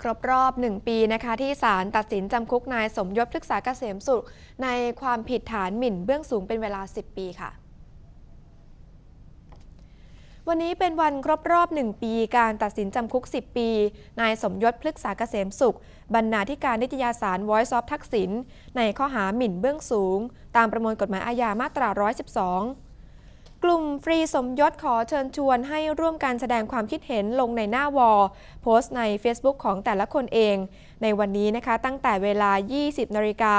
ครบรอบ 1 ปีนะคะที่ศาลตัดสินจำคุกนายสมยศพฤกษาเกษมสุข ในความผิดฐานหมิ่นเบื้องสูงเป็นเวลา 10 ปีค่ะวันนี้เป็นวันครบรอบ 1 ปีการตัดสินจำคุก 10 ปี นายสมยศพฤกษาเกษมสุข บรรณาธิการนิตยสาร Voice of ทักษิณในข้อหาหมิ่นเบื้องสูง ตามประมวลกฎหมายอาญามาตรา 112 กลุ่มฟรีสมยศขอเชิญชวนให้ร่วมกันแสดงความคิดเห็นลงในหน้าวอลโพสต์ใน Facebook ของแต่ละคนเอง ในวันนี้นะคะตั้งแต่เวลา 20นาฬิกา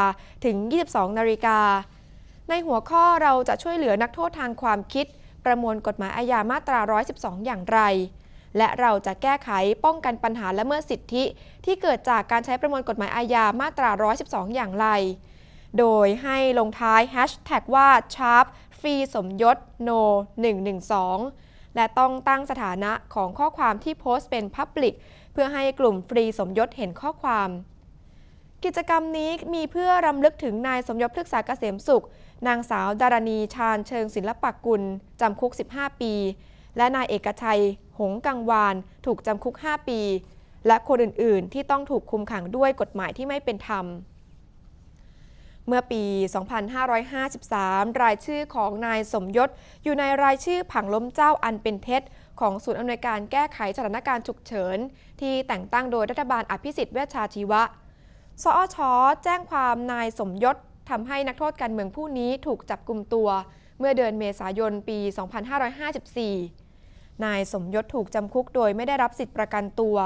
ถึง 22นาฬิกาในหัวข้อเราจะช่วยเหลือนักโทษทางความคิด ประมวลกฎหมายอาญามาตรา 112 อย่างไร และเราจะแก้ไขป้องกันปัญหาและเมื่อสิทธิ ที่เกิดจากการใช้ประมวลกฎหมายอาญามาตรา 112 อย่างไร โดยให้ลงท้ายแฮชแท็กว่า sharp ฟรีสมยศ no 112 และต้องตั้งสถานะของข้อความที่โพสต์เป็น Public เพื่อให้กลุ่มฟรีสมยศเห็นข้อความ กิจกรรมนี้มีเพื่อรำลึกถึงนายสมยศพฤกษาเกษมสุข นางสาวดารณีชาญเชิงศิลปกุลจำคุก 15 ปี และนายเอกชัย หงกังวาน ถูกจำคุก 5 ปี และคนอื่น ๆ ที่ต้องถูกคุมขังด้วยกฎหมายที่ไม่เป็นธรรม เมื่อปี 2553 รายชื่อของนายสมยศ อยู่ในรายชื่อผังล้มเจ้าอันเป็นเท็จ ของศูนย์อำนวยการแก้ไขสถานการณ์ฉุกเฉิน ที่แต่งตั้งโดยรัฐบาลอภิสิทธิ์เวชชาชีวะ สอชแจ้งความนายสมยศทำให้นักโทษการเมืองผู้นี้ถูกจับกลุ่มตัว เมื่อเดือนเมษายนปี 2554 นายสมยศถูกจำคุกโดยไม่ได้รับสิทธิประกันตัว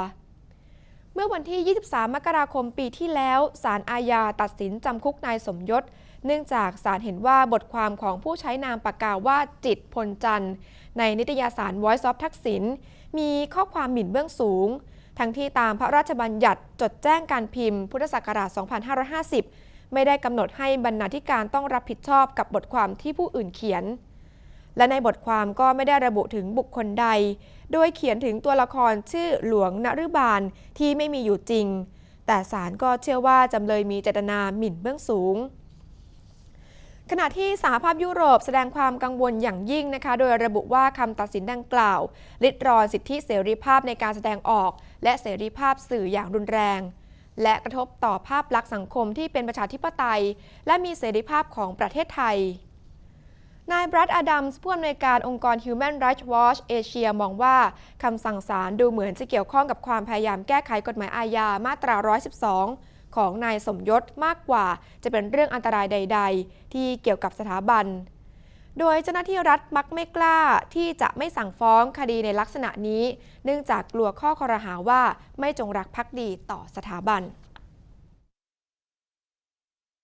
เมื่อวันที่ 23 มกราคมปีที่แล้วศาลอาญาตัดสินจำคุกนายสมยศ เนื่องจากศาลเห็นว่าบทความของผู้ใช้นามปากกาว่าจิตพลจันทร์ ในนิตยสาร Voice of ทักษิณมีข้อความหมิ่นเบื้องสูง ทั้งที่ตามพระราชบัญญัติจดแจ้งการพิมพ์พุทธศักราช 2550 ไม่ได้กำหนดให้บรรณาธิการต้องรับผิดชอบกับบทความที่ผู้อื่นเขียน และในบทความก็ไม่ได้ระบุถึงบุคคลใด โดยเขียนถึงตัวละครชื่อหลวงนฤบาลที่ไม่มีอยู่จริง แต่ศาลก็เชื่อว่าจำเลยมีเจตนาหมิ่นเบื้องสูง ขณะที่สหภาพยุโรปแสดงความกังวลอย่างยิ่งนะคะ โดยระบุว่าคำตัดสินดังกล่าว ลิดรอนสิทธิเสรีภาพในการแสดงออก และเสรีภาพสื่ออย่างรุนแรง และกระทบต่อภาพลักษณ์สังคมที่เป็นประชาธิปไตย และมีเสรีภาพของประเทศไทย นายบรัดอดัมส์ผู้อำนวยการองค์กร Human Rights Watch เอเชียมองว่าคำสั่งศาลดูเหมือนจะเกี่ยวข้องกับความพยายามแก้ไขกฎหมายอาญามาตรา 112 ของนายสมยศมากกว่า จะเป็นเรื่องอันตรายใด ๆ ที่เกี่ยวกับสถาบัน โดยเจ้าหน้าที่รัฐมักไม่กล้าที่จะไม่สั่งฟ้องคดีในลักษณะนี้ เนื่องจากกลัวข้อคอรหาว่าไม่จงรักภักดีต่อสถาบัน